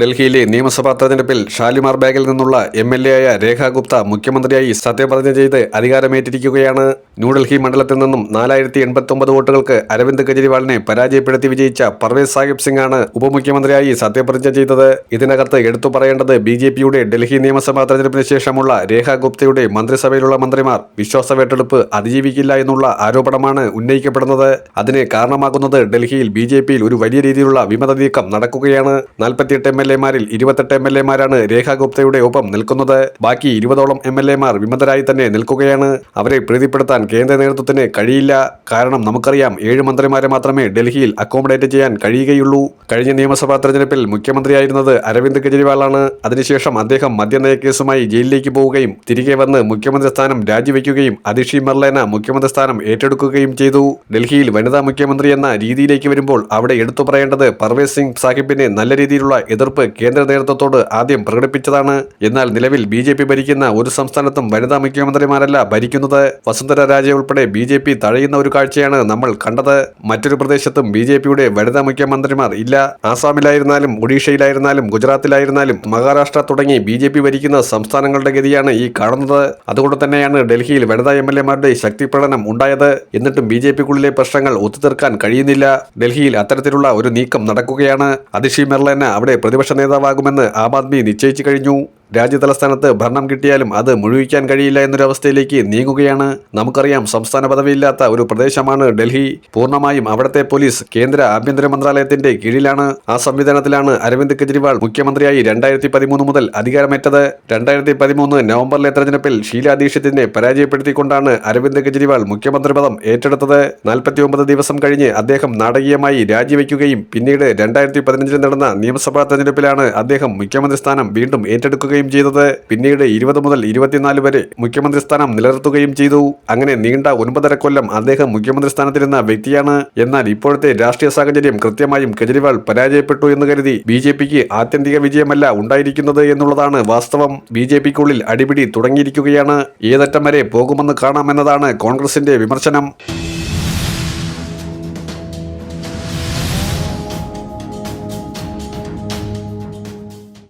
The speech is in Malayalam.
ഡൽഹിയിലെ നിയമസഭാ തെരഞ്ഞെടുപ്പിൽ ഷാലിമാർ ബാഗിൽ നിന്നുള്ള എം എൽ എ ആയ ഗുപ്ത മുഖ്യമന്ത്രിയായി സത്യപ്രതിജ്ഞ ചെയ്ത് അധികാരമേറ്റിരിക്കുകയാണ്. ന്യൂഡൽഹി മണ്ഡലത്തിൽ നിന്നും നാലായിരത്തി എൺപത്തൊമ്പത് വോട്ടുകൾക്ക് അരവിന്ദ് കെജ്രിവാളിനെ പരാജയപ്പെടുത്തി വിജയിച്ച പർവേസ് സാഹിബ് സിംഗ് ആണ് ഉപമുഖ്യമന്ത്രിയായി സത്യപ്രതിജ്ഞ ചെയ്തത്. ഇതിനകത്ത് എടുത്തു പറയേണ്ടത് ബി ജെ പിയുടെ ഡൽഹി നിയമസഭാ തെരഞ്ഞെടുപ്പിന് ശേഷമുള്ള രേഖ ഗുപ്തയുടെ മന്ത്രിസഭയിലുള്ള മന്ത്രിമാർ വിശ്വാസ വോട്ടെടുപ്പ് അതിജീവിക്കില്ല എന്നുള്ള ആരോപണമാണ് ഉന്നയിക്കപ്പെടുന്നത്. അതിന് കാരണമാകുന്നത് ഡൽഹിയിൽ ബി ഒരു വലിയ രീതിയിലുള്ള വിമത നീക്കം നടക്കുകയാണ്. നാൽപ്പത്തിയെട്ട് എം എൽ എമാരിൽ ഇരുപത്തെട്ട് എം എൽ എമാരാണ് രേഖ ഗുപ്തയുടെ ഒപ്പം നിൽക്കുന്നത്. ബാക്കി ഇരുപതോളം എം എൽ എമാർ വിമതരായി തന്നെ നിൽക്കുകയാണ്. അവരെ പ്രീതിപ്പെടുത്താൻ കേന്ദ്ര നേതൃത്വത്തിന് കഴിയില്ല. കാരണം നമുക്കറിയാം ഏഴ് മന്ത്രിമാരെ മാത്രമേ ഡൽഹിയിൽ അക്കോമഡേറ്റ് ചെയ്യാൻ കഴിയുകയുള്ളൂ. കഴിഞ്ഞ നിയമസഭാ തെരഞ്ഞെടുപ്പിൽ മുഖ്യമന്ത്രിയായിരുന്നത് അരവിന്ദ് കെജ്രിവാളാണ്. അതിനുശേഷം അദ്ദേഹം മദ്യനയ കേസുമായി ജയിലിലേക്ക് പോവുകയും തിരികെ വന്ന് മുഖ്യമന്ത്രി സ്ഥാനം രാജിവെക്കുകയും അതിഷി മെർലേന മുഖ്യമന്ത്രി സ്ഥാനം ഏറ്റെടുക്കുകയും ചെയ്തു. ഡൽഹിയിൽ വനിതാ മുഖ്യമന്ത്രി എന്ന രീതിയിലേക്ക് വരുമ്പോൾ അവിടെ എടുത്തു പറയേണ്ടത് പർവേസ് സിംഗ് സാഹിബിന് നല്ല രീതിയിലുള്ള എതിർപ്പ് കേന്ദ്ര നേതൃത്വത്തോട് ആദ്യം പ്രകടിപ്പിച്ചതാണ്. എന്നാൽ നിലവിൽ ബി ജെ പി ഭരിക്കുന്ന ഒരു സംസ്ഥാനത്തും വനിതാ മുഖ്യമന്ത്രിമാരല്ല ഭരിക്കുന്നത്. വസുന്ധര രാജെ ഉൾപ്പെടെ ബി ജെ പി തഴയുന്ന ഒരു കാഴ്ചയാണ് നമ്മൾ കണ്ടത്. മറ്റൊരു പ്രദേശത്തും ബി ജെ പിയുടെ വനിതാ മുഖ്യമന്ത്രിമാർ ഇല്ല. ആസാമിലായിരുന്നാലും ഒഡീഷയിലായിരുന്നാലും ഗുജറാത്തിലായിരുന്നാലും മഹാരാഷ്ട്ര തുടങ്ങി ബി ജെ പി ഭരിക്കുന്ന സംസ്ഥാനങ്ങളുടെ ഗതിയാണ് ഈ കാണുന്നത്. അതുകൊണ്ട് തന്നെയാണ് ഡൽഹിയിൽ വനിതാ എം എൽ എമാരുടെ ശക്തി പ്രകടനം ഉണ്ടായത്. എന്നിട്ടും ബി ജെ പിക്കുള്ളിലെ പ്രശ്നങ്ങൾ ഒത്തുതീർക്കാൻ കഴിയുന്നില്ല. ഡൽഹിയിൽ അത്തരത്തിലുള്ള ഒരു നീക്കം നടക്കുകയാണ്. അതിഷി മെർലേന അവിടെ പ്രതിപക്ഷ നേതാവാകുമെന്ന് ആം ആദ്മി നിശ്ചയിച്ചു കഴിഞ്ഞു. രാജ്യതലസ്ഥാനത്ത് ഭരണം കിട്ടിയാലും അത് മുഴുവിക്കാൻ കഴിയില്ല എന്നൊരവസ്ഥയിലേക്ക് നീങ്ങുകയാണ്. നമുക്കറിയാം സംസ്ഥാന പദവിയില്ലാത്ത ഒരു പ്രദേശമാണ് ഡൽഹി. പൂർണമായും അവിടത്തെ പോലീസ് കേന്ദ്ര ആഭ്യന്തര മന്ത്രാലയത്തിന്റെ കീഴിലാണ്. ആ സംവിധാനത്തിലാണ് അരവിന്ദ് കെജ്രിവാൾ മുഖ്യമന്ത്രിയായി രണ്ടായിരത്തി പതിമൂന്ന് മുതൽ അധികാരമേറ്റത്. രണ്ടായിരത്തി പതിമൂന്ന് നവംബറിലെ തെരഞ്ഞെടുപ്പിൽ ഷീല ദീക്ഷിത്തിനെ പരാജയപ്പെടുത്തിക്കൊണ്ടാണ് അരവിന്ദ് കെജ്രിവാൾ മുഖ്യമന്ത്രി പദം ഏറ്റെടുത്തത്. നാൽപ്പത്തിയൊമ്പത് ദിവസം കഴിഞ്ഞ് അദ്ദേഹം നാടകീയമായി രാജിവെക്കുകയും പിന്നീട് രണ്ടായിരത്തി പതിനഞ്ചിൽ നടന്ന നിയമസഭാ തെരഞ്ഞെടുപ്പിലാണ് അദ്ദേഹം മുഖ്യമന്ത്രി സ്ഥാനം വീണ്ടും ഏറ്റെടുക്കുകയും ചെയ്തത്. പിന്നീട് ഇരുപത് മുതൽ ഇരുപത്തിനാല് വരെ മുഖ്യമന്ത്രി സ്ഥാനം നിലനിർത്തുകയും ചെയ്തു. അങ്ങനെ നീണ്ട ഒൻപതര കൊല്ലം അദ്ദേഹം മുഖ്യമന്ത്രി സ്ഥാനത്തിരുന്ന വ്യക്തിയാണ്. എന്നാൽ ഇപ്പോഴത്തെ രാഷ്ട്രീയ സാഹചര്യം കൃത്യമായും കെജ്രിവാൾ പരാജയപ്പെട്ടു എന്ന് കരുതി ബി ജെ പിക്ക് ആത്യന്തിക വിജയമല്ല ഉണ്ടായിരിക്കുന്നത് എന്നുള്ളതാണ് വാസ്തവം. ബി ജെ പിക്കുള്ളിൽ അടിപിടി തുടങ്ങിയിരിക്കുകയാണ്. ഏതറ്റം വരെ പോകുമെന്ന് കാണാമെന്നതാണ് കോൺഗ്രസിന്റെ വിമർശനം.